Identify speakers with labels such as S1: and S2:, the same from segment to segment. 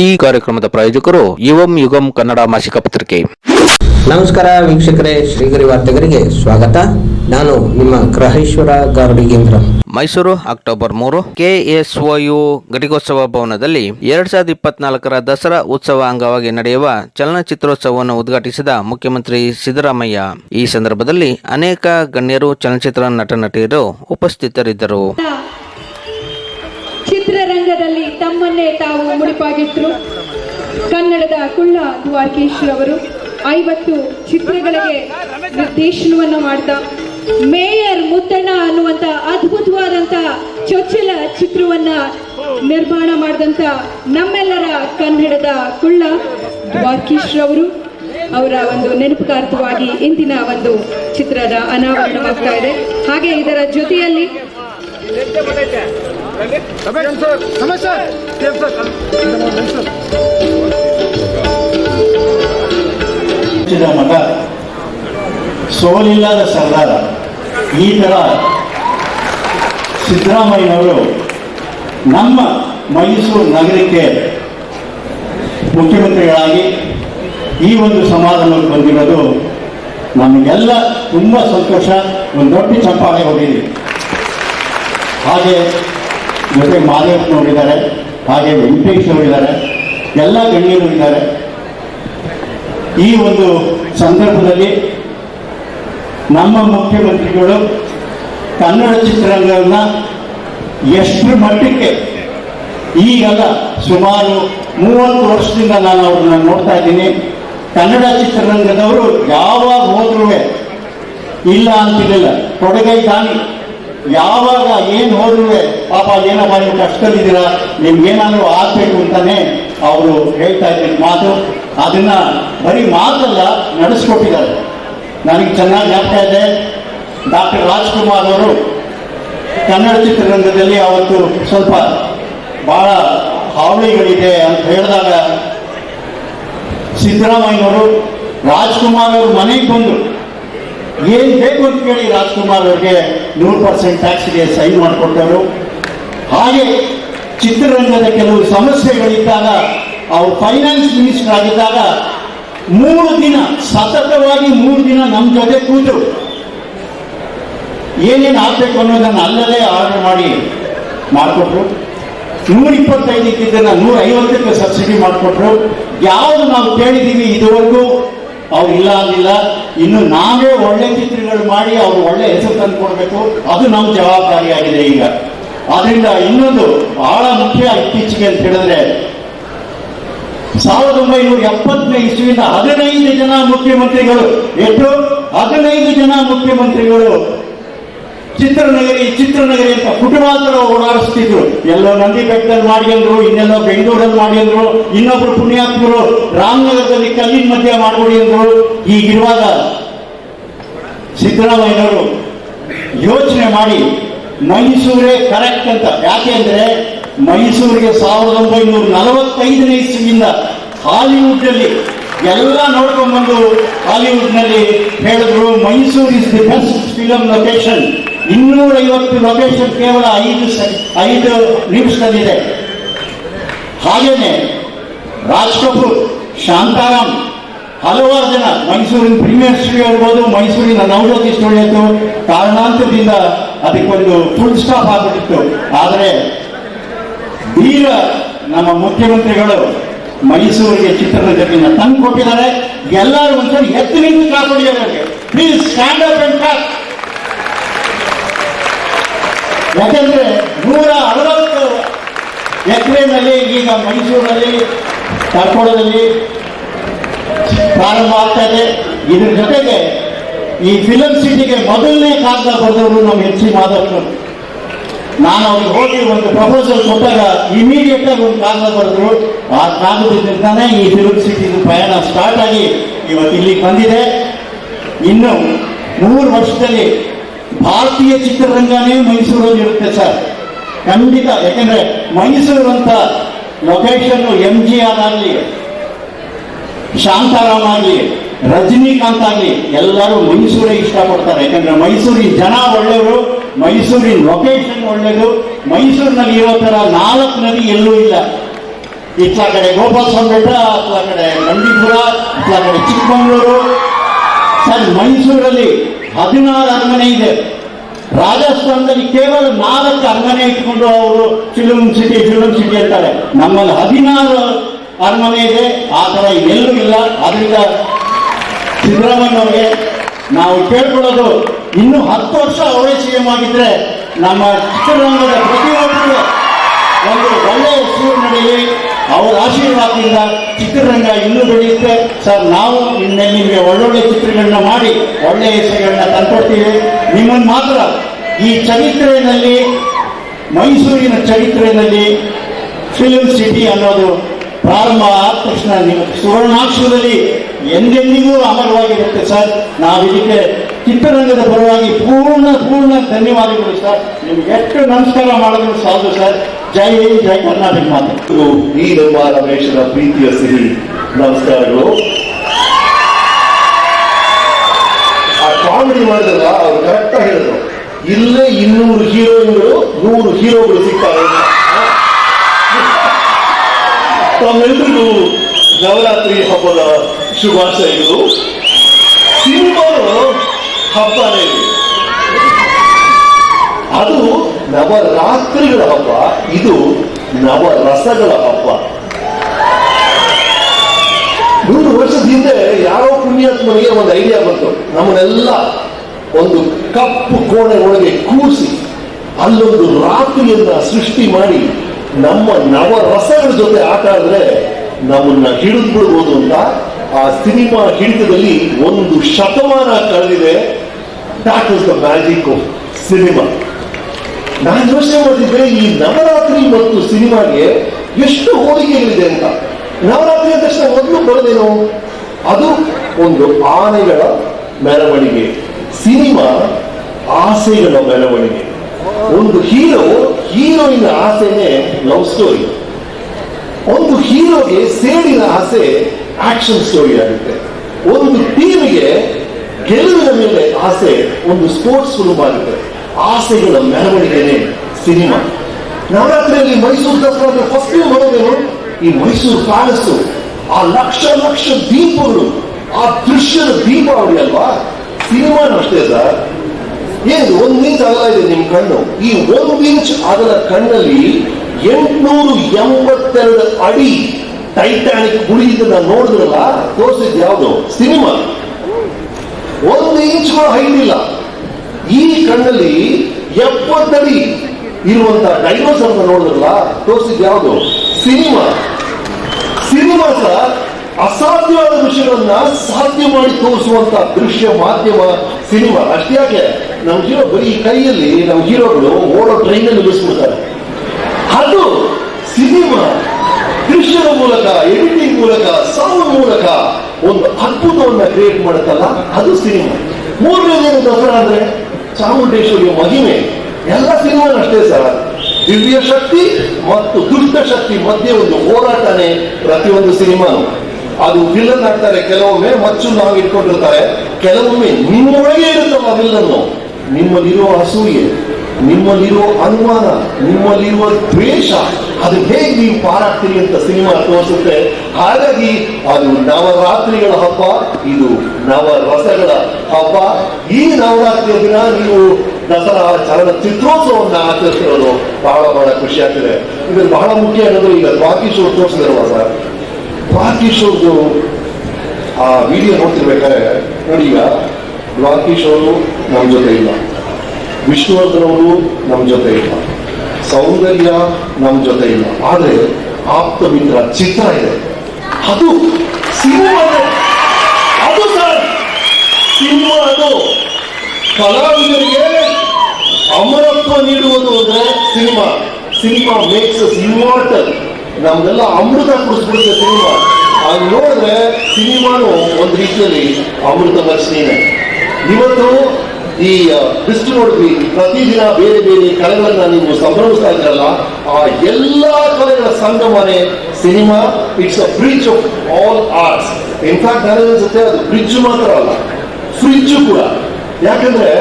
S1: ಈ ಕಾರ್ಯಕ್ರಮದ ಪ್ರಾಯೋಜಕರು ಯುವಂ ಯುಗಂ ಕನ್ನಡ ಮಾಸಿಕ ಪತ್ರಿಕೆ.
S2: ನಮಸ್ಕಾರ ವೀಕ್ಷಕರೇ ಶ್ರೀಗರಿ ವಾರ್ತೆಗರಿಗೆ ಸ್ವಾಗತ. ನಾನು ನಿಮ್ಮ ಗ್ರಹೇಶ್ವರ ಗಾರ್ಡಿಗೇಂದ್ರ.
S1: ಮೈಸೂರು ಅಕ್ಟೋಬರ್ ಮೂರು ಕೆಎಸ್ಒಯು ಘಟಿಕೋತ್ಸವ ಭವನದಲ್ಲಿ ಎರಡ್ ಸಾವಿರದ ಇಪ್ಪತ್ನಾಲ್ಕರ ದಸರಾ ಉತ್ಸವ ಅಂಗವಾಗಿ ನಡೆಯುವ ಚಲನಚಿತ್ರೋತ್ಸವವನ್ನು ಉದ್ಘಾಟಿಸಿದ ಮುಖ್ಯಮಂತ್ರಿ ಸಿದ್ದರಾಮಯ್ಯ. ಈ ಸಂದರ್ಭದಲ್ಲಿ ಅನೇಕ ಗಣ್ಯರು ಚಲನಚಿತ್ರ ನಟ ನಟಿಯರು ಉಪಸ್ಥಿತರಿದ್ದರು.
S3: ಚಿತ್ರರಂಗದಲ್ಲಿ ತಮ್ಮನ್ನೇ ತಾವು ಮುಡಿಪಾಗಿಟ್ಟರು ಕನ್ನಡದ ಕುಳ್ಳ ದ್ವಾರಕೇಶ್ ಅವರು ಐವತ್ತು ಚಿತ್ರಗಳಿಗೆ ನಿರ್ದೇಶನವನ್ನು ಮಾಡ್ತಾ ಮೇಯರ್ ಮುತ್ತಣ್ಣ ಅನ್ನುವಂತ ಅದ್ಭುತವಾದಂತ ಚೊಚ್ಚಲ ಚಿತ್ರವನ್ನ ನಿರ್ಮಾಣ ಮಾಡಿದಂತ ನಮ್ಮೆಲ್ಲರ ಕನ್ನಡದ ಕುಳ್ಳ ದ್ವಾರಕೀಶ್ ಅವರು. ಅವರ ಒಂದು ನೆನಪುಗಾರ್ಥವಾಗಿ ಇಂದಿನ ಒಂದು ಚಿತ್ರದ ಅನಾವರಣವಾಗ್ತಾ ಇದೆ. ಹಾಗೆ ಇದರ ಜೊತೆಯಲ್ಲಿ
S4: ಹುಟ್ಟಿದ ಮಗ ಸೋಲಿಲ್ಲದ ಸರ್ದಾರ, ಈ ಥರ ಸಿದ್ದರಾಮಯ್ಯನವರು ನಮ್ಮ ಮೈಸೂರು ನಗರಕ್ಕೆ ಮುಖ್ಯಮಂತ್ರಿಗಳಾಗಿ ಈ ಒಂದು ಸಮಾಧಾನಕ್ಕೆ ಬಂದಿರೋದು ನಮಗೆಲ್ಲ ತುಂಬ ಸಂತೋಷ, ಒಂದು ದೊಡ್ಡ ಚಪ್ಪಾಳೆ ಹೋಗಿದೆ ಹಾಗೆ ಜೊತೆ ಮಾದೇವನವರಿದ್ದಾರೆ ಹಾಗೆ ವೆಂಕಟೇಶ್ ಅವರಿದ್ದಾರೆ ಎಲ್ಲ ಗಣ್ಯರು ಇದ್ದಾರೆ. ಈ ಒಂದು ಸಂದರ್ಭದಲ್ಲಿ ನಮ್ಮ ಮುಖ್ಯಮಂತ್ರಿಗಳು ಕನ್ನಡ ಚಿತ್ರರಂಗವನ್ನು ಎಷ್ಟು ಮಟ್ಟಕ್ಕೆ ಈಗಲ್ಲ ಸುಮಾರು ಮೂವತ್ತು ವರ್ಷದಿಂದ ನಾನು ಅವ್ರನ್ನ ನೋಡ್ತಾ ಇದ್ದೀನಿ. ಕನ್ನಡ ಚಿತ್ರರಂಗದವರು ಯಾವಾಗ ಹೋದ್ರೂ ಇಲ್ಲ ಅಂತಿರಲಿಲ್ಲ. ಕೊಡಗೈ ದಾನಿ ಯಾವಾಗ ಏನು ಹೋದ್ರೂ ಪಾಪ ಏನಪ್ಪ ನೀವು ಕಷ್ಟದಲ್ಲಿದ್ದೀರಾ? ನಿಮ್ಗೇನಾದ್ರೂ ಆಗ್ಬೇಕು ಅಂತಾನೆ ಅವರು ಹೇಳ್ತಾ ಇದ್ದ ಮಾತು. ಅದನ್ನ ಬರೀ ಮಾತಲ್ಲ, ನಡೆಸ್ಕೊಟ್ಟಿದ್ದಾರೆ. ನನಗೆ ಚೆನ್ನಾಗಿ ಜ್ಞಾಪಕ ಇದೆ. ಡಾಕ್ಟರ್ ರಾಜ್ಕುಮಾರ್ ಅವರು ಕನ್ನಡ ಚಿತ್ರರಂಗದಲ್ಲಿ ಅವತ್ತು ಸ್ವಲ್ಪ ಬಹಳ ಹಾವಳಿಗಳಿದೆ ಅಂತ ಹೇಳಿದಾಗ ಸಿದ್ದರಾಮಯ್ಯನವರು ರಾಜ್ಕುಮಾರ್ ಅವರು ಮನೆಗೆ ಬಂದು ಏನ್ ಬೇಕು ಅಂತ ಕೇಳಿ ರಾಜ್ಕುಮಾರ್ ಅವರಿಗೆ ನೂರು ಪರ್ಸೆಂಟ್ ಟ್ಯಾಕ್ಸ್ಗೆ ಸೈನ್ ಮಾಡಿಕೊಟ್ಟರು ಹಾಗೆ ಚಿತ್ರರಂಗದ ಕೆಲವು ಸಮಸ್ಯೆಗಳಿದ್ದಾಗ, ಅವರು ಫೈನಾನ್ಸ್ ಮಿನಿಸ್ಟರ್ ಆಗಿದ್ದಾಗ ಮೂರು ದಿನ, ಸತತವಾಗಿ ಮೂರು ದಿನ ನಮ್ಮ ಜೊತೆ ಕೂತು ಏನೇನು ಆಗ್ಬೇಕು ಅನ್ನೋದನ್ನು ಅಲ್ಲದೆ ಆರ್ಡರ್ ಮಾಡಿ ಮಾಡಿಕೊಟ್ರು. ನೂರ ಇಪ್ಪತ್ತೈದಕ್ಕಿದ್ದನ್ನು ನೂರ ಐವತ್ತಕ್ಕೆ ಸಬ್ಸಿಡಿ ಮಾಡಿಕೊಟ್ರು. ಯಾವುದು ನಾವು ಕೇಳಿದ್ದೀವಿ ಇದುವರೆಗೂ ಅವ್ರು ಇಲ್ಲ ಆಗಿಲ್ಲ ಇನ್ನು ನಾವೇ ಒಳ್ಳೆ ಚಿತ್ರಗಳು ಮಾಡಿ ಅವ್ರು ಒಳ್ಳೆ ಹೆಸರು ತಂದು ಕೊಡಬೇಕು. ಅದು ನಮ್ಮ ಜವಾಬ್ದಾರಿಯಾಗಿದೆ ಈಗ. ಆದ್ರಿಂದ ಇನ್ನೊಂದು ಬಹಳ ಮುಖ್ಯ ಇತ್ತೀಚೆಗೆ ಅಂತ ಹೇಳಿದ್ರೆ, ಸಾವಿರದ ಒಂಬೈನೂರ ಎಪ್ಪತ್ತನೇ ಇಸ್ವಿಯಿಂದ ಹದಿನೈದು ಜನ ಮುಖ್ಯಮಂತ್ರಿಗಳು ಎಷ್ಟು ಹದಿನೈದು ಜನ ಮುಖ್ಯಮಂತ್ರಿಗಳು ಚಿತ್ರನಗರಿ ಚಿತ್ರನಗರಿ ಅಂತ ಕುಟುಂಬಾಂತರ ಓಡಾಡಿಸ್ತಿದ್ರು. ಎಲ್ಲೋ ನಂದಿ ಬೆಟ್ಟದಲ್ಲಿ ಮಾಡಿದ್ರು ಇನ್ನೆಲ್ಲೋ ಬೆಂಗಳೂರಲ್ಲಿ ಮಾಡಿದ್ರು ಇನ್ನೊಬ್ರು ಪುಣ್ಯಾತ್ಮರು ರಾಮನಗರದಲ್ಲಿ ಕಲ್ಲಿನ ಮಧ್ಯ ಮಾಡ್ಬಿಡಿ ಅಂದ್ರು. ಈಗಿರುವಾಗ ಸಿದ್ದರಾಮಯ್ಯನವರು ಯೋಚನೆ ಮಾಡಿ, ಮೈಸೂರೇ ಕರೆಕ್ಟ್ ಅಂತ. ಯಾಕೆ ಅಂದ್ರೆ, ಮೈಸೂರಿಗೆ ಸಾವಿರದ ಒಂಬೈನೂರ ನಲವತ್ತೈದನೇ ಇಸ್ವಿಯಿಂದ ಹಾಲಿವುಡ್ ಅಲ್ಲಿ ಎಲ್ಲ ನೋಡ್ಕೊಂಡ್ಬಂದು ಹಾಲಿವುಡ್ನಲ್ಲಿ ಹೇಳಿದ್ರು, Mysuru is the best film location ಇನ್ನೂರ ಐವತ್ತು ಲೊಕೇಶನ್ ಕೇವಲ ಐದು ಐದು ನಿಮಿಷದಲ್ಲಿದೆ. ಹಾಗೇನೆ ರಾಜ್ ಕಪೂರ್ ಶಾಂತಾರಾಮ್, ಹಲವಾರು ಜನ ಮೈಸೂರಿನ ಪ್ರೀಮಿಯರ್ ಸ್ಟುಡಿಯೋ ಇರ್ಬೋದು ಮೈಸೂರಿನ ನವಜ್ಯೋತಿ ಸ್ಟುಡಿಯೋ ಇತ್ತು ಕಾರಣಾಂತರದಿಂದ ಅದಕ್ಕೊಂದು ಫುಲ್ ಸ್ಟಾಪ್ ಆಗ್ಬಿಟ್ಟಿತ್ತು. ಆದರೆ ವೀರ ನಮ್ಮ ಮುಖ್ಯಮಂತ್ರಿಗಳು ಮೈಸೂರಿಗೆ ಚಿತ್ರರಂಗದಿಂದ ತಂದು ಕೊಟ್ಟಿದ್ದಾರೆ. ಎಲ್ಲರೂ ಒಂದ್ಸರಿ ಎತ್ತು ನಿಂತು ಕಾಪಾಡಿದ್ದಾರೆ please stand up and clap ಯಾಕಂದ್ರೆ ನೂರ ಅರವತ್ತು ಎಕರೆನಲ್ಲಿ ಈಗ ಮೈಸೂರಿನಲ್ಲಿ ಕರ್ಕೋಳದಲ್ಲಿ ಪ್ರಾರಂಭ ಆಗ್ತಾ ಇದೆ. ಇದ್ರ ಜೊತೆಗೆ ಈ ಫಿಲಂ ಸಿಟಿಗೆ ಮೊದಲನೇ ಕಾಗದ ಬರೆದವರು ನಮ್ಮ ಎಚ್ ಸಿ ಮಾಧವರು. ನಾನು ಅವ್ರಿಗೆ ಹೋಗಿ ಒಂದು ಪ್ರಪೋಸಲ್ ಕೊಟ್ಟಾಗ ಇಮಿಡಿಯೇಟ್ ಆಗಿ ಒಂದು ಕಾಗದ ಬರೆದ್ರು. ಆ ತಾನೆ ಈ ಫಿಲಂ ಸಿಟಿ ಪ್ರಯಾಣ ಸ್ಟಾರ್ಟ್ ಆಗಿ ಇವತ್ತು ಇಲ್ಲಿಗೆ ಬಂದಿದೆ. ಇನ್ನು ಮೂರು ವರ್ಷದಲ್ಲಿ ಭಾರತೀಯ ಚಿತ್ರರಂಗನೇ ಮೈಸೂರಲ್ಲಿ ಇರುತ್ತೆ ಸರ್. ಖಂಡಿತ, ಯಾಕಂದ್ರೆ ಮೈಸೂರು ಅಂತ ಲೊಕೇಶನ್ ಎಂ ಜಿ ಆರ್ ಆಗಲಿ, ಶಾಂತಾರಾಮ್ ಆಗಲಿ, ರಜನಿಕಾಂತ್ ಆಗಲಿ, ಎಲ್ಲರೂ ಮೈಸೂರೇ ಇಷ್ಟಪಡ್ತಾರೆ. ಯಾಕಂದ್ರೆ ಮೈಸೂರಿನ ಜನ ಒಳ್ಳೆಯವರು, ಮೈಸೂರಿನ ಲೊಕೇಶನ್ ಒಳ್ಳೆಯದು, ಮೈಸೂರಿನಲ್ಲಿ ಇರೋ ಥರ ನಾಲ್ಕು ನದಿ ಎಲ್ಲೂ ಇಲ್ಲ. ಇತ್ತ ಕಡೆ ಗೋಪಾಲಸ್ವಾಮಿ ಬೆಟ್ಟ ಅತ್ಲ ಕಡೆ ಮಂಡಿಪುರ ಇತ್ಲ ಕಡೆ ಚಿಕ್ಕಮಗಳೂರು ಸರ್ ಮೈಸೂರಲ್ಲಿ ಹದಿನಾರು ಅರಮನೆ ಇದೆ. ರಾಜಸ್ಥಾನದಲ್ಲಿ ಕೇವಲ ನಾಲ್ಕು ಅರಮನೆ ಇಟ್ಕೊಂಡು ಅವರು ಫಿಲ್ಮ್ ಸಿಟಿ ಫಿಲ್ಮ್ ಸಿಟಿ ಅಂತಾರೆ. ನಮ್ಮಲ್ಲಿ ಹದಿನಾರು ಅರಮನೆ ಇದೆ. ಆ ಥರ ಎಲ್ಲೂ ಇಲ್ಲ. ಅದರಿಂದ ಸಿದ್ದರಾಮಯ್ಯವ್ರಿಗೆ ನಾವು ಕೇಳ್ಕೊಳ್ಳೋದು ಇನ್ನು ಹತ್ತು ವರ್ಷ ಅವರೇ ಸಿ ಎಂ ಆಗಿದ್ರೆ ನಮ್ಮ ಚಿತ್ರರಂಗದ ಪ್ರತಿಯೊಬ್ಬರು ಒಂದು ಒಳ್ಳೆಯ ಸೂರು ನಡೆಯಲಿ ಅವರ ಆಶೀರ್ವಾದದಿಂದ ಚಿತ್ರರಂಗ ಇನ್ನೂ ಬೆಳೆಯುತ್ತೆ. ಸರ್, ನಾವು ನಿನ್ನೆ ನಿಮಗೆ ಒಳ್ಳೊಳ್ಳೆ ಚಿತ್ರಗಳನ್ನ ಮಾಡಿ ಒಳ್ಳೆಯ ಹೆಸರುಗಳನ್ನ ತಂದ್ಕೊಡ್ತೀವಿ. ನಿಮ್ಮನ್ನು ಮಾತ್ರ ಈ ಚರಿತ್ರೆಯಲ್ಲಿ, ಮೈಸೂರಿನ ಚರಿತ್ರೆಯಲ್ಲಿ ಫಿಲ್ಮ್ ಸಿಟಿ ಅನ್ನೋದು ಪ್ರಾರಂಭ ಆದ ತಕ್ಷಣ ನಿಮ್ಮ ಸುವರ್ಣಾಕ್ಷರದಲ್ಲಿ ಎಂದೆಂದಿಗೂ ಅಮರವಾಗಿರುತ್ತೆ ಸರ್. ನಾವು ಇದಕ್ಕೆ ಚಿತ್ರರಂಗದ ಪರವಾಗಿ ಪೂರ್ಣ ಪೂರ್ಣ ಧನ್ಯವಾದಗಳು ಸರ್. ನಿಮ್ಗೆ ಎಷ್ಟು ನಮಸ್ಕಾರ ಮಾಡಿದ್ರು ಸಾಧು ಸರ್. ಜೈ ಜೈ ಕರ್ನಾಟಕ ಮಾತೆ.
S5: ಈ ರಮೇಶನ ಪ್ರೀತಿಯ ಸಿರಿ. ನಮಸ್ಕಾರಗಳು. ಆ ಕಾಮಿಡಿ ಮಾಡಿದಾಗ ಅವ್ರು ಕರೆಕ್ಟ್ ಹೇಳಿದ್ರು. ಇಲ್ಲೇ ಇನ್ನೂರು ಹೀರೋಯಿನ್ಗಳು, ನೂರು ಹೀರೋಗಳು ಸಿಗ್ತಾರೆ ತಮ್ಮೆಲ್ಲರಿಗೂ ನವರಾತ್ರಿ ಹಬ್ಬದ ಶುಭಾಶಯಗಳು. ಸಿನಿಮಾನು ಹಬ್ಬನೇ. ಅದು ನವರಾತ್ರಿಗಳ ಹಬ್ಬ, ಇದು ನವರಸಗಳ ಹಬ್ಬ. ನೂರು ವರ್ಷದ ಹಿಂದೆ ಯಾರೋ ಪುಣ್ಯಾತ್ಮನಿಗೆ ಒಂದು ಐಡಿಯಾ ಬಂತು. ನಮ್ಮನ್ನೆಲ್ಲ ಒಂದು ಕಪ್ಪು ಕೋಣೆ ಒಳಗೆ ಕೂಸಿ ಅಲ್ಲೊಂದು ರಾತ್ರಿಯನ್ನ ಸೃಷ್ಟಿ ಮಾಡಿ, ನಮ್ಮ ನವರಸಗಳ ಜೊತೆ ಆಟ ಆದ್ರೆ ನಮ್ಮನ್ನ ಹಿಡಿದು ಬಿಡ್ಬೋದು ಅಂತ ಆ ಸಿನಿಮಾ ಹಿಡಿತದಲ್ಲಿ ಒಂದು ಶತಮಾನ ಕಳೆದಿದೆ. That is the magic of cinema ನಾನು ಯೋಚನೆ ಮಾಡಿದ್ರೆ ಈ ನವರಾತ್ರಿ ಮತ್ತು ಸಿನಿಮಾಗೆ ಎಷ್ಟು ಹೋಲಿಕೆಗಳಿದೆ ಅಂತ. ನವರಾತ್ರಿ ಅಂದ ತಕ್ಷಣ ಮೊದಲು ಬರೋದೇನು? ಅದು ಒಂದು ಆನೆಗಳ ಮೆರವಣಿಗೆ, ಸಿನಿಮಾ ಆಸೆಗಳ ಮೆರವಣಿಗೆ. ಒಂದು ಹೀರೋ, ಹೀರೋಯಿನ ಆಸೆನೇ ಲವ್ ಸ್ಟೋರಿ. ಒಂದು ಹೀರೋಗೆ ಸೇಡಿನ ಆಸೆ ಆಕ್ಷನ್ ಸ್ಟೋರಿ ಆಗುತ್ತೆ. ಒಂದು ಟೀಮ್ಗೆ ಗೆಲುವಿನ ಮೇಲೆ ಆಸೆ ಒಂದು ಸ್ಪೋರ್ಟ್ಸ್ ಫಿಲ್ಮ್ ಆಗುತ್ತೆ. ಆಸೆಗಳ ಮೆರವಣಿಗೆನೆ ಸಿನಿಮಾ. ನವರಾತ್ರಿಯಲ್ಲಿ ಮೈಸೂರು ದಸರಾ ಫಸ್ಟ್ ನೋಡೋದೇನು? ಈ ಮೈಸೂರು ಪ್ಯಾಲೇಸು ಆ ಲಕ್ಷ ಲಕ್ಷ ದೀಪಗಳು, ಆ ದೃಶ್ಯದ ದೀಪಾವಳಿ ಅಲ್ವಾ? ಸಿನಿಮಾನು ಅಷ್ಟೇ ಸರ್ ಏನು ಒಂದು ಇಂಚ್ ಅಗಲ ಇದೆ ನಿಮ್ ಕಣ್ಣು. ಈ ಒಂದು ಇಂಚ್ ಅಗಲ ಕಣ್ಣಲ್ಲಿ ಎಂಟ್ನೂರು ಎಂಬತ್ತೆರಡು ಅಡಿ ಟೈಟಾನಿಕ್ ಗುಳಿಯಿಂದ ನೋಡಿದ್ರಲ್ಲ? ತೋರಿಸಿದ್ ಯಾವುದು? ಸಿನಿಮಾ. ಒಂದು ಇಂಚ್ ಕೂಡ ಹೈಟ್ ಇಲ್ಲ. ಈ ಕಣ್ಣಲ್ಲಿ ಎಪ್ಪತ್ತಡಿ ಇರುವಂತ ಡೈನೋಸರ್ ನೋಡಿದ್ರಲ್ಲ ತೋರಿಸಿದ್ ಯಾವುದು? ಸಿನಿಮಾ. ಸಿನಿಮಾ ಸಹ ಅಸಾಧ್ಯವಾದ ವಿಷಯಗಳನ್ನ ಸಾಧ್ಯ ಮಾಡಿ ತೋರಿಸುವಂತ ದೃಶ್ಯ ಮಾಧ್ಯಮ ಸಿನಿಮಾ. ಅಷ್ಟೇ ಯಾಕೆ? ನಮ್ಮ ಹೀರೋ ಬರೀ ಕೈಯಲ್ಲಿ ನಮ್ಮ ಹೀರೋಗಳು ಓಡೋ ಟ್ರೈನ್ ನಿಲ್ಲಿಸ್ಬಿಡ್ತಾರೆ ಅದು ಸಿನಿಮಾ. ದೃಶ್ಯದ ಮೂಲಕ, ಎಡಿಟಿಂಗ್ ಮೂಲಕ, ಸೌಂಡ್ ಮೂಲಕ ಒಂದು ಅದ್ಭುತವನ್ನ ಕ್ರಿಯೇಟ್ ಮಾಡುತ್ತಲ್ಲ, ಅದು ಸಿನಿಮಾ. ಮೂರನೇದೇನು ದಸರಾ ಅಂದ್ರೆ? ಚಾಮುಂಡೇಶ್ವರಿಯ ಮಹಿಮೆ, ಎಲ್ಲ ಸಿನಿಮಾನಷ್ಟೇ ಸರ್. ದಿವ್ಯ ಶಕ್ತಿ ಮತ್ತು ದುಷ್ಟ ಶಕ್ತಿ ಮಧ್ಯೆ ಒಂದು ಹೋರಾಟನೇ ಪ್ರತಿಯೊಂದು ಸಿನಿಮಾನು. ಅದು ವಿಲನ್ ಆಗ್ತಾರೆ. ಕೆಲವೊಮ್ಮೆ ಮಚ್ಚು ನಾವು ಇಟ್ಕೊಂಡಿರ್ತಾರೆ. ಕೆಲವೊಮ್ಮೆ ನಿಮ್ಮೊಳಗೆ ಇರುತ್ತಲ್ಲ ವಿಲ್ಲನ್ನು ನಿಮ್ಮಲ್ಲಿರುವ ಅಸೂಯೆ, ನಿಮ್ಮಲ್ಲಿರುವ ಅನುಮಾನ, ನಿಮ್ಮಲ್ಲಿರುವ ದ್ವೇಷ, ಅದು ಹೇಗೆ ನೀವು ಪಾರಾಗ್ತೀರಿ ಅಂತ ಸಿನಿಮಾ ತೋರಿಸುತ್ತೆ. ಹಾಗಾಗಿ ಅದು ನವರಾತ್ರಿಗಳ ಹಬ್ಬ, ಇದು ನವರಸಗಳ ಹಬ್ಬ, ಈ ನವರಾತ್ರಿಯ ದಿನ ನೀವು ದಸರಾ ಚಲನಚಿತ್ರೋತ್ಸವವನ್ನು ಆಚರಿಸಿರೋದು ಬಹಳ ಬಹಳ ಖುಷಿ ಆಗ್ತದೆ. ಇದು ಬಹಳ ಮುಖ್ಯ ಅನ್ನೋದು ಈಗ ಬಾಕಿ ಶೋ ತೋರಿಸಿದಿರಲ್ಲ ಸರ್? ಬಾಕಿ ಶೋದು ಆ ವಿಡಿಯೋ ನೋಡ್ತಿರ್ಬೇಕಾದ್ರೆ, ನೋಡಿ ಈಗ ದ್ವಾಕೀಶ್ ಅವರು ನಮ್ಮ ಜೊತೆ ಇಲ್ಲ. ವಿಷ್ಣುವರ್ಧನ್ ಅವರು ನಮ್ಮ ಜೊತೆ ಇಲ್ಲ. ಸೌಂದರ್ಯ ನಮ್ಮ ಜೊತೆ ಇಲ್ಲ. ಆದ್ರೆ ಆಪ್ತ ಮಿತ್ರ ಚಿತ್ರ ಇದೆ. ಅದು ಸಿನಿಮಾ ಅದು ಕಲಾವಿದರಿಗೆ ಅಮರತ್ವ ನೀಡುವುದು ಅಂದ್ರೆ ಸಿನಿಮಾ. ಸಿನಿಮಾ ಮೇಕ್ಸ್ ಇಮ್ಮಾರ್ಟಲ್ ನಮ್ದೆಲ್ಲ ಅಮೃತ ಕುಡಿಸ್ಬಿಡುತ್ತೆ ಸಿನಿಮಾ. ಅದು ನೋಡಿದ್ರೆ ಸಿನಿಮಾನು ಒಂದು ರೀತಿಯಲ್ಲಿ ಅಮೃತ ರಚನೆನೇ ಇವತ್ತು ಈ ಬಿಸಿಲು ನೋಡಿದ್ವಿ ಪ್ರತಿದಿನ ಬೇರೆ ಬೇರೆ ಕಲೆಗಳನ್ನ ನೀವು ಸಂಭ್ರಮಿಸ್ತಾ ಇದ್ರಲ್ಲ ಆ ಎಲ್ಲಾ ಕಲೆಗಳ ಸಂಗಮನೆ cinema. It's a bridge of all arts in fact ನನಗನ್ಸುತ್ತೆ ಅದು ಬ್ರಿಡ್ಜ್ ಮಾತ್ರ ಅಲ್ಲ. ಫ್ರಿಡ್ಜ್ ಕೂಡ. ಯಾಕಂದ್ರೆ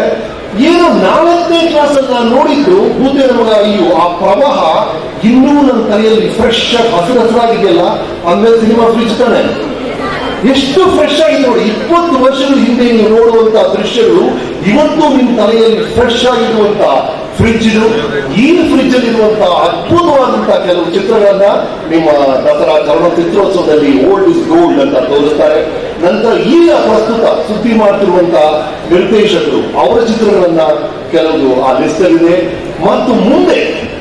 S5: ಏನು ನಾಲ್ಕನೇ ಕ್ಲಾಸ್ ಅಲ್ಲಿ ನಾನು ನೋಡಿದ್ದು ಭೂತೇನ ಅಯ್ಯೋ, ಆ ಪ್ರವಾಹ ಇನ್ನೂ ನನ್ನ ತಲೆಯಲ್ಲಿ ಫ್ರೆಶ್ ಆಗಿ, ಹಸಿರು ಹಸಿರಾಗಿದೆಯಲ್ಲ ಅಂದ್ರೆ ಸಿನಿಮಾ ಫ್ರಿಜ್ ತಾನೆ. ಎಷ್ಟು ಫ್ರೆಶ್ ಆಗಿ ನೋಡಿ, ಇಪ್ಪತ್ತು ವರ್ಷಗಳ ಹಿಂದೆ ನೀವು ನೋಡುವಂತ ದೃಶ್ಯಗಳು ಇವತ್ತು ನಿಮ್ಮ ತಲೆಯಲ್ಲಿ ಫ್ರೆಶ್ ಆಗಿರುವಂತ ಫ್ರಿಡ್ಜ್ ಇದು. ಈ ಫ್ರಿಡ್ಜ್ ಅಲ್ಲಿ ಅದ್ಭುತವಾದಂತಹ ಕೆಲವು ಚಿತ್ರಗಳನ್ನ ನಿಮ್ಮ ದಸರಾ ಚಲನಚಿತ್ರೋತ್ಸವದಲ್ಲಿ ಓಲ್ಡ್ ಇಸ್ ಗೋಲ್ಡ್ ಅಂತ ತೋರಿಸ್ತಾರೆ. ನಂತರ ಈಗ ಪ್ರಸ್ತುತ ಸುದ್ದಿ ಮಾಡ್ತಿರುವಂತಹ ನಿರ್ದೇಶಕರು ಅವರ ಚಿತ್ರಗಳನ್ನ ಕೆಲವು ಆ ಲಿಸ್ಟ್ ಇದೆ. ಮತ್ತು ಮುಂದೆ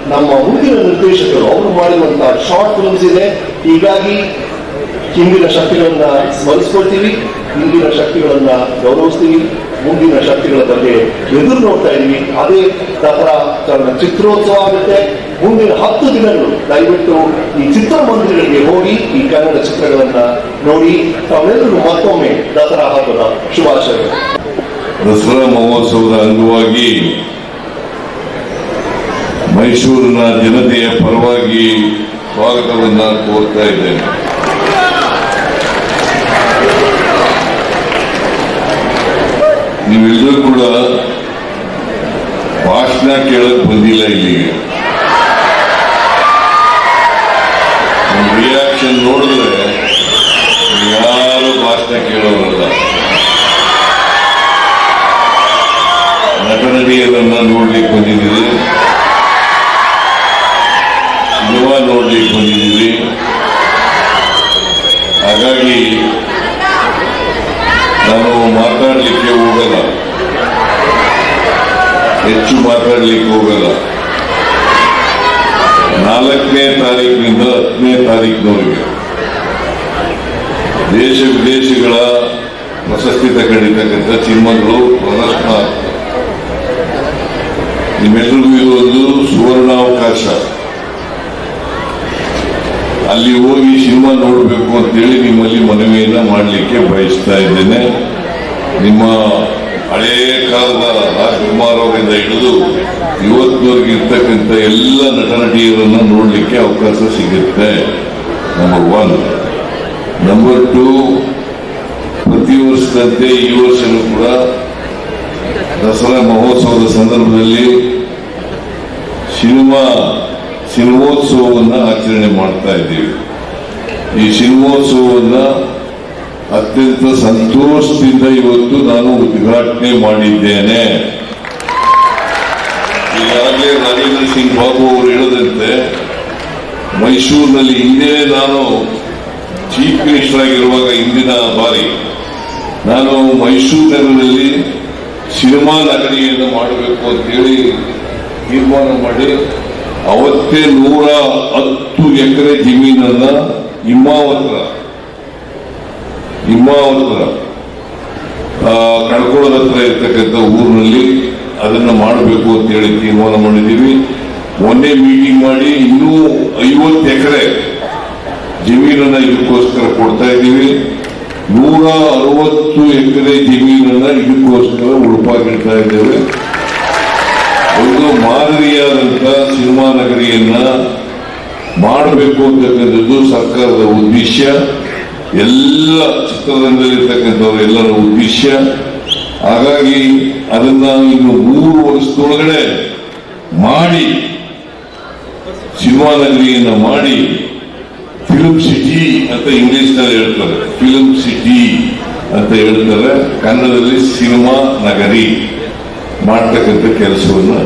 S5: ನಮ್ಮ ಮುಂದಿನ ನಿರ್ದೇಶಕರು ಅವರು ಮಾಡಿರುವಂತಹ ಶಾರ್ಟ್ ಫಿಲ್ಮ್ಸ್ ಇದೆ. ಹೀಗಾಗಿ ಹಿಂದಿನ ಶಕ್ತಿಗಳನ್ನ ಸ್ಮರಿಸ್ಕೊಳ್ತೀವಿ, ಹಿಂದಿನ ಶಕ್ತಿಗಳನ್ನ ಗೌರವಿಸ್ತೀವಿ. ಮುಂದಿನ ಶಕ್ತಿಗಳ ಬಗ್ಗೆ ಎದುರು ನೋಡ್ತಾ ಇದ್ದೀವಿ. ಅದೇ ದಸರಾ ಚಿತ್ರೋತ್ಸವ ಆಗುತ್ತೆ. ಮುಂದಿನ ಹತ್ತು ದಿನಗಳು ದಯವಿಟ್ಟು ಈ ಚಿತ್ರಮಂದಿರಗಳಿಗೆ ಹೋಗಿ ಈ ಕನ್ನಡ ಚಿತ್ರಗಳನ್ನ ನೋಡಿ, ತಾವೆಲ್ಲರೂ ಮತ್ತೊಮ್ಮೆ ದಸರಾ ಹಬ್ಬದ ಶುಭಾಶಯಗಳು.
S6: ದಸರಾ ಮಹೋತ್ಸವದ ಅಂಗವಾಗಿ ಮೈಸೂರಿನ ಜನತೆಯ ಪರವಾಗಿ ಸ್ವಾಗತವನ್ನ ಕೋರ್ತಾ ಇದ್ದೇನೆ. ನೀವೆಲ್ಲರೂ ಕೂಡ ಭಾಷಣ ಕೇಳಕ್ ಬಂದಿಲ್ಲ ಇಲ್ಲಿಗೆ ರಿಯಾಕ್ಷನ್ ನೋಡಿದ್ರೆ ಯಾರು ಭಾಷಣ ಕೇಳೋರಲ್ಲ ನಟ ನಟಿಯರನ್ನ ನೋಡ್ಲಿಕ್ಕೆ ಬಂದಿದ್ದೀರಿ ಸಿನಿಮಾ ನೋಡ್ಲಿಕ್ಕೆ ಬಂದಿದ್ದೀರಿ ಹಾಗಾಗಿ ನಾನು ಮಾತಾಡ್ಲಿಕ್ಕೆ ಹೋಗಲ್ಲ ಹೆಚ್ಚು ಮಾತಾಡ್ಲಿಕ್ಕೆ ಹೋಗಲ್ಲ ನಾಲ್ಕನೇ ತಾರೀಕಿನಿಂದ ಹತ್ತನೇ ತಾರೀಕಿನವರೆಗೆ ದೇಶ ವಿದೇಶಗಳ ಪ್ರಶಸ್ತಿ ತಗೊಂಡಿರ್ತಕ್ಕಂಥ ಚಿಮ್ಮಗಳು ಪ್ರದರ್ಶನ ನಿಮ್ಮೆಲ್ಲರಿಗೂ ಒಂದು ಸುವರ್ಣಾವಕಾಶ. ಅಲ್ಲಿ ಹೋಗಿ ಸಿನಿಮಾ ನೋಡಬೇಕು ಅಂತೇಳಿ ನಿಮ್ಮಲ್ಲಿ ಮನವಿಯನ್ನ ಮಾಡಲಿಕ್ಕೆ ಬಯಸ್ತಾ ಇದ್ದೇನೆ. ನಿಮ್ಮ ಹಳೇ ಕಾಲದ ರಾಜ್ಕುಮಾರ್ ಅವರಿಂದ ಹಿಡಿದು ಇವತ್ತಿನವರೆಗೆ ಇರ್ತಕ್ಕಂಥ ಎಲ್ಲ ನಟ ನಟಿಯರನ್ನ ನೋಡಲಿಕ್ಕೆ ಅವಕಾಶ ಸಿಗುತ್ತೆ ನಂಬರ್ ಒನ್ ನಂಬರ್ ಟೂ ಪ್ರತಿ ವರ್ಷದಂತೆ ಈ ವರ್ಷವೂ ಕೂಡ ದಸರಾ ಮಹೋತ್ಸವದ ಸಂದರ್ಭದಲ್ಲಿ ಸಿನಿಮಾ ಸಿನಿಮೋತ್ಸವವನ್ನು ಆಚರಣೆ ಮಾಡ್ತಾ ಇದ್ದೀವಿ. ಈ ಸಿನಿಮೋತ್ಸವವನ್ನು ಅತ್ಯಂತ ಸಂತೋಷದಿಂದ ಇವತ್ತು ನಾನು ಉದ್ಘಾಟನೆ ಮಾಡಿದ್ದೇನೆ. ಈಗಾಗಲೇ ರಾಜೇಂದ್ರ ಸಿಂಗ್ ಬಾಬು ಅವರು ಹೇಳದಂತೆ ಮೈಸೂರಿನಲ್ಲಿ ಹಿಂದೆ ನಾನು ಚೀಫ್ ಮಿನಿಸ್ಟರ್ ಆಗಿರುವಾಗ ಇಂದಿನ ಬಾರಿ ನಾನು ಮೈಸೂರು ನಗರದಲ್ಲಿ ಸಿನಿಮಾ ನಗರಿಯನ್ನು ಮಾಡಬೇಕು ಅಂತೇಳಿ ತೀರ್ಮಾನ ಮಾಡಿ ಅವತ್ತೇ ನೂರ ಹತ್ತು ಎಕರೆ ಜಮೀನನ್ನ ಇಮ್ಮಾವತ್ರ ಇಮ್ಮಾವತ್ರ ಕಳ್ಕೊಳ್ಳೋದ ಹತ್ರ ಇರ್ತಕ್ಕಂಥ ಊರಿನಲ್ಲಿ ಅದನ್ನ ಮಾಡಬೇಕು ಅಂತ ಹೇಳಿ ತೀರ್ಮಾನ ಮಾಡಿದ್ದೀವಿ. ಮೊನ್ನೆ ಮೀಟಿಂಗ್ ಮಾಡಿ ಇನ್ನೂ ಐವತ್ತು ಎಕರೆ ಜಮೀನನ್ನ ಇದಕ್ಕೋಸ್ಕರ ಕೊಡ್ತಾ ಇದ್ದೀವಿ. ನೂರ ಅರವತ್ತು ಎಕರೆ ಜಮೀನನ್ನ ಇದಕ್ಕೋಸ್ಕರ ಉಡುಪಾಗಿಡ್ತಾ ಇದ್ದೇವೆ. ಒಂದು ಮಾದರಿಯಾದಂಥ ಸಿನಿಮಾ ನಗರಿಯನ್ನ ಮಾಡಬೇಕು ಅಂತಕ್ಕಂಥದ್ದು ಸರ್ಕಾರದ ಉದ್ದೇಶ. ಎಲ್ಲ ಚಿತ್ರರಂಗದಲ್ಲಿರ್ತಕ್ಕಂಥವ್ರ ಎಲ್ಲರ ಉದ್ದೇಶ. ಹಾಗಾಗಿ ಅದನ್ನ ಇನ್ನು ಮೂರು ವರ್ಷದೊಳಗಡೆ ಮಾಡಿ, ಸಿನಿಮಾ ನಗರಿಯನ್ನ ಮಾಡಿ ಫಿಲ್ಮ್ ಸಿಟಿ ಅಂತ ಇಂಗ್ಲಿಷ್ನಲ್ಲಿ ಹೇಳ್ತಾರೆ. ಫಿಲಂ ಸಿಟಿ ಅಂತ ಹೇಳ್ತಾರೆ. ಕನ್ನಡದಲ್ಲಿ ಸಿನಿಮಾ ನಗರಿ ಮಾಡ್ತಕ್ಕಂಥ ಕೆಲಸವನ್ನು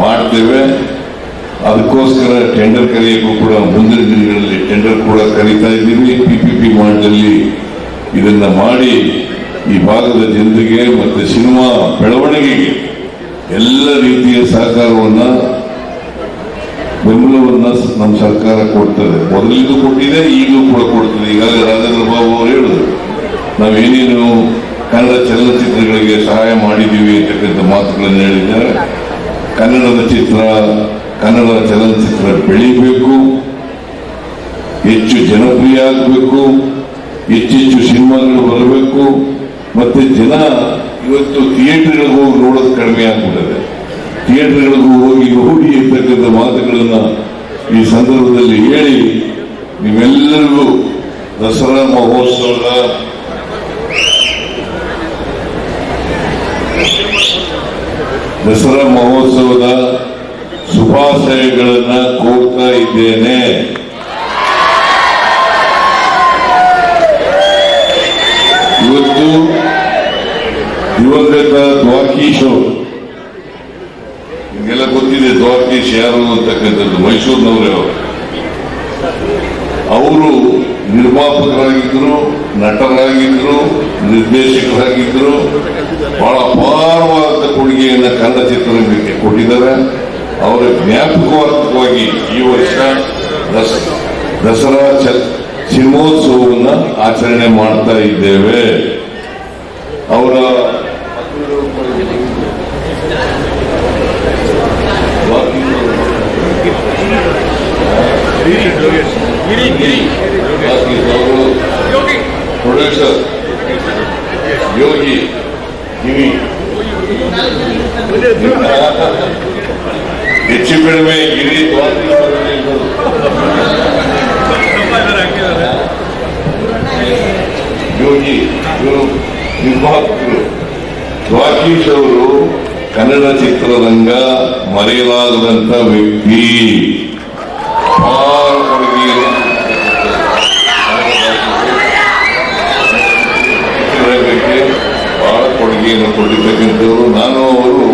S6: ಮಾಡ್ತೇವೆ. ಅದಕ್ಕೋಸ್ಕರ ಟೆಂಡರ್ ಕರೆಯಕ್ಕೂ ಕೂಡ ಮುಂದಿನ ದಿನಗಳಲ್ಲಿ ಟೆಂಡರ್ ಕೂಡ ಕರೀತಾ ಇದ್ದೀವಿ. ಪಿ ಪಿ ಪಿ ಮಾಡಲ್ಲಿ ಇದನ್ನ ಮಾಡಿ ಈ ಭಾಗದ ಜನರಿಗೆ ಮತ್ತೆ ಸಿನಿಮಾ ಬೆಳವಣಿಗೆಗೆ ಎಲ್ಲ ರೀತಿಯ ಸಹಕಾರವನ್ನ ಬೆಂಬಲವನ್ನ ನಮ್ಮ ಸರ್ಕಾರ ಕೊಡ್ತದೆ. ಮೊದಲಿಗೂ ಕೊಟ್ಟಿದೆ ಈಗಲೂ ಕೂಡ ಕೊಡ್ತದೆ. ಈಗಾಗಲೇ ರಾಜೇಂದ್ರ ಬಾಬು ಅವರು ಹೇಳಿದ್ರು. ನಾವೇನೇನು ಕನ್ನಡ ಚಲನಚಿತ್ರಗಳಿಗೆ ಸಹಾಯ ಮಾಡಿದ್ದೀವಿ ಅಂತಕ್ಕಂಥ ಮಾತುಗಳನ್ನು ಹೇಳಿದ್ದಾರೆ. ಕನ್ನಡದ ಚಿತ್ರ, ಕನ್ನಡ ಚಲನಚಿತ್ರ ಬೆಳಿಬೇಕು. ಹೆಚ್ಚು ಜನಪ್ರಿಯ ಆಗಬೇಕು. ಹೆಚ್ಚೆಚ್ಚು ಸಿನಿಮಾಗಳು ಬರಬೇಕು. ಮತ್ತೆ ಜನ ಇವತ್ತು ಥಿಯೇಟರ್ಗಳಿಗೆ ಹೋಗಿ ನೋಡೋದು ಕಡಿಮೆ ಆಗ್ಬಿಟ್ಟಿದೆ. ಥಿಯೇಟರ್ಗಳಿಗೂ ಹೋಗಿ ನೋಡಿ ಇರ್ತಕ್ಕಂಥ ಮಾತುಗಳನ್ನ ಈ ಸಂದರ್ಭದಲ್ಲಿ ಹೇಳಿ ನೀವೆಲ್ಲರಿಗೂ ದಸರಾ ಮಹೋತ್ಸವದ ದಸರಾ ಮಹೋತ್ಸವದ ಶುಭಾಶಯಗಳನ್ನ ಕೋರ್ತಾ ಇದ್ದೇನೆ. ಇವತ್ತು ದಿವಂಗತ ದ್ವಾಕೀಶ್ ನಿಮಗೆಲ್ಲ ದ್ವಾರಕೀಶ್ ಯಾರು ಅಂತಕ್ಕಂಥದ್ದು ಮೈಸೂರಿನವರೇ ಅವರು. ಅವರು ನಿರ್ಮಾಪಕರಾಗಿದ್ದರು, ನಟರಾಗಿದ್ದರು, ನಿರ್ದೇಶಕರಾಗಿದ್ದರು, ಬಹಳ ಅಪಾರವಾದ ಕೊಡುಗೆಯನ್ನು ಕನ್ನಡ ಚಿತ್ರರಂಗಕ್ಕೆ ಕೊಟ್ಟಿದ್ದಾರೆ. ಅವರ ಜ್ಞಾಪಕಾರ್ಥವಾಗಿ ಈ ವರ್ಷ ದಸ, ದಸರಾ ಸಿನಿಮೋತ್ಸವವನ್ನ ಆಚರಣೆ ಮಾಡ್ತಾ ಇದ್ದೇವೆ. ಅವರ ಪ್ರೊಡ್ಯೂಸರ್ ಯೋಗಿ ಗಿವಿ ಹೆಚ್ಚು ಕಡಿಮೆ ಗಿರಿ. ಯೋಗಿ ಇವರು ನಿರ್ವಾಹಕರು ದ್ವಾಕೀಶ್ ಅವರು ಕನ್ನಡ ಚಿತ್ರರಂಗ ಮರೆಯಲಾಗದಂತ ವ್ಯಕ್ತಿ ಅಪಾರ ಕೊಡುಗೆಯನ್ನು ಚಿತ್ರರಂಗಕ್ಕೆ ಬಹಳ ಕೊಡುಗೆಯನ್ನು ಕೊಟ್ಟಿರ್ತಕ್ಕಂಥವ್ರು ನಾನು ಅವರು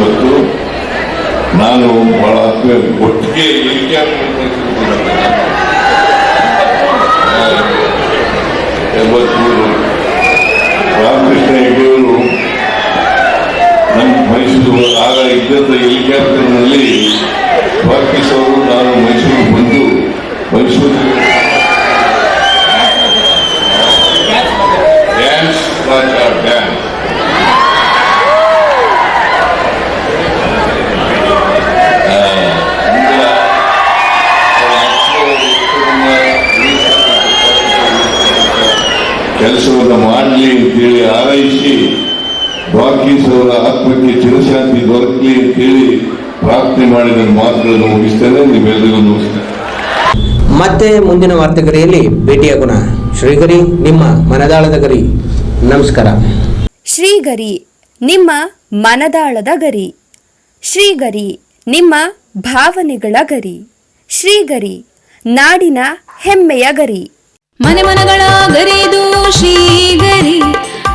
S6: ಮತ್ತು ನಾನು ಬಹಳ ಆತ್ಮೀಯ ಒಟ್ಟಿಗೆ ಮೈಸೂರು ಆಗ ಇದ್ದಂಥ ಹೆಲಿಕಾಪ್ಟರ್ನಲ್ಲಿ ದ್ವಾರಕೀಶ್ ಅವರು ನಾನು ಮೈಸೂರಿಗೆ ಬಂದು ಮೈಸೂರು ಡ್ಯಾನ್ಸ್ ರಾಜ ಡ್ಯಾನ್ಸ್ ಕೆಲಸವನ್ನು ಮಾಡಲಿ ಅಂತೇಳಿ ಹಾರೈಸಿ ದ್ವಾರಕೀಸ್ ಅವರ ಆತ್ಮಕ್ಕೆ ಚಿರಶಾಂತಿ ದೊರಕಲಿ ಅಂತೇಳಿ ಪ್ರಾರ್ಥನೆ ಮಾಡಿದ ಮಾತುಗಳನ್ನು ಮುಗಿಸ್ತೇನೆ. ನಿಮ್ಮೆಲ್ಲರಿಗೂ ನಮಸ್ಕಾರ.
S2: ಮತ್ತೆ ಮುಂದಿನ ವಾರ್ತೆಗರಿಯಲ್ಲಿ ಭೇಟಿಯಾಗೋಣ ಶ್ರೀಗರಿ ನಿಮ್ಮ ಮನದಾಳದ ಗರಿ. ನಮಸ್ಕಾರ.
S7: ಶ್ರೀಗರಿ ನಿಮ್ಮ ಮನದಾಳದ ಗರಿ. ಶ್ರೀಗರಿ ನಿಮ್ಮ ಭಾವನೆಗಳ ಗರಿ. ಶ್ರೀಗರಿ ನಾಡಿನ ಹೆಮ್ಮೆಯ ಗರಿ.
S8: ಮನೆ ಮನಗಳ ಗರಿದು ಶ್ರೀಗರಿ.